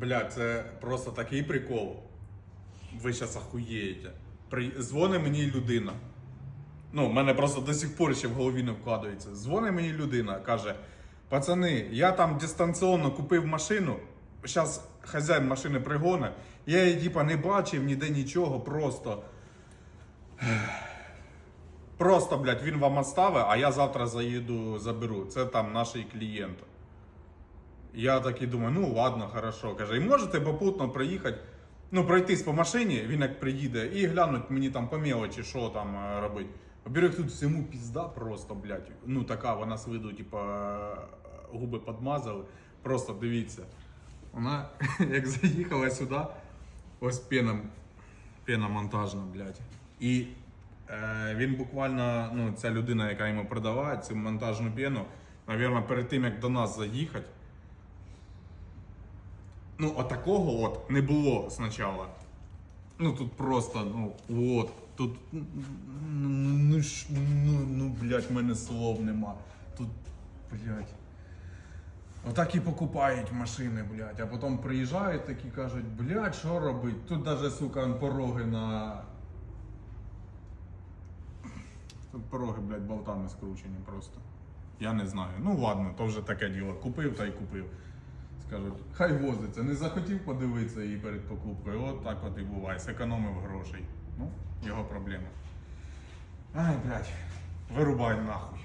Бля, це просто такий прикол. Ви зараз ахуєєте. При... Дзвони мені людина. Ну, в мене просто до сих пор ще в голові не вкладається. Дзвони мені людина, каже: пацани, я там дистанційно купив машину. Зараз хазяїн машини пригоне. Я її типа не бачив ніде нічого, просто. Просто, блядь, він вам оставить, а я завтра заїду, заберу. Це там наш клієнт. Я такий думаю, ну ладно, хорошо. Каже, і можете попутно проїхати, ну, пройтись по машині, він як приїде, і глянуть мені там по мелочі, що там е, робить. Во-первых, тут всьому пізда просто, блядь. Ну така, вона з виду, типа, е, губи підмазали. Просто дивіться. Вона як заїхала сюди, ось пена, пена монтажна, блядь. І е, він буквально, ну, ця людина, яка йому продаває цю монтажну пену, напевно, перед тим як до нас заїхати. Ну, отакого от не було спочатку. Ну тут просто, ну, от, тут. Ну, ну, ну, ну блядь, в мене слов нема. Тут, блядь. Отак і покупають машини, блядь, а потім приїжджають такі кажуть, блядь, що робить? Тут даже, сука, пороги на. Тут пороги, блядь, болтами скручені просто. Я не знаю. Ну ладно, то вже таке діло. Купив та й купив. Скажуть, хай возиться, не захотів подивитися її перед покупкою. От так от і буває. Зекономив грошей. Ну, його проблема. Ай, блядь, вирубай нахуй.